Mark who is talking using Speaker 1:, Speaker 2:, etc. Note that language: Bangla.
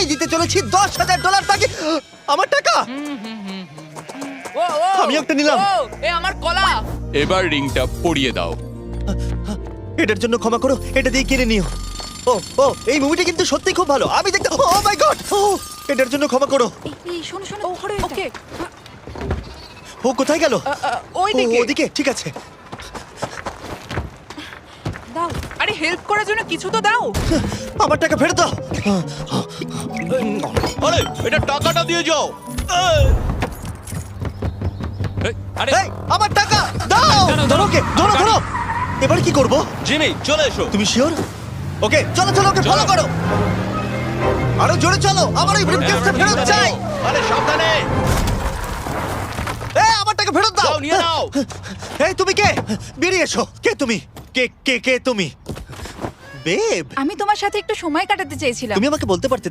Speaker 1: আমি দিতে চলেছি দশ হাজার ডলার তাকে আমার টাকা?
Speaker 2: ও ও
Speaker 1: আমি একটা নিলাম।
Speaker 2: ও এ আমার কলা।
Speaker 3: এবার রিংটা পরিয়ে দাও।
Speaker 1: এটার জন্য ক্ষমা করো এটা দিয়ে কিনে নিও। ও ও এই মুভিটা কিন্তু সত্যি খুব ভালো। আমি দেখতে ও মাই গড ও এটার জন্য ক্ষমা করো।
Speaker 4: এই, এই শোনো শোনো ধরো
Speaker 2: ওকে।
Speaker 1: ও কোথায় গেল?
Speaker 2: ওই
Speaker 1: ও,
Speaker 2: দিকে
Speaker 1: ওদিকে ঠিক আছে।
Speaker 4: দাও
Speaker 2: আরে হেল্প করার জন্য কিছু তো দাও।
Speaker 1: আমার টাকা ফেরত দাও।
Speaker 5: আরে এটা টাকাটা দিয়ে যাও।
Speaker 3: আরে।
Speaker 1: এই আমার টাকা দাও।
Speaker 3: দাঁড়াও,
Speaker 1: ধরো। ওকে ধরো ধরো। এবার কি করব?
Speaker 5: জিমি চলে এসো।
Speaker 1: তুমি শিওর? ওকে চলো চলো ওকে ফলো করো। আরও জোরে চলো আমার ওই ব্রিফকেসটা ফেরত চাই।
Speaker 5: আরে সাবধানে।
Speaker 1: এই আমার টাকা ফেরত দাও।
Speaker 5: যাও নিয়ে নাও।
Speaker 1: এই তুমি কে? বেরিয়ে এসো। কে তুমি? কে কে কে তুমি? বেব
Speaker 4: আমি তোমার সাথে একটু সময় কাটাতে চেয়েছিলাম।
Speaker 1: তুমি আমাকে বলতে পারতে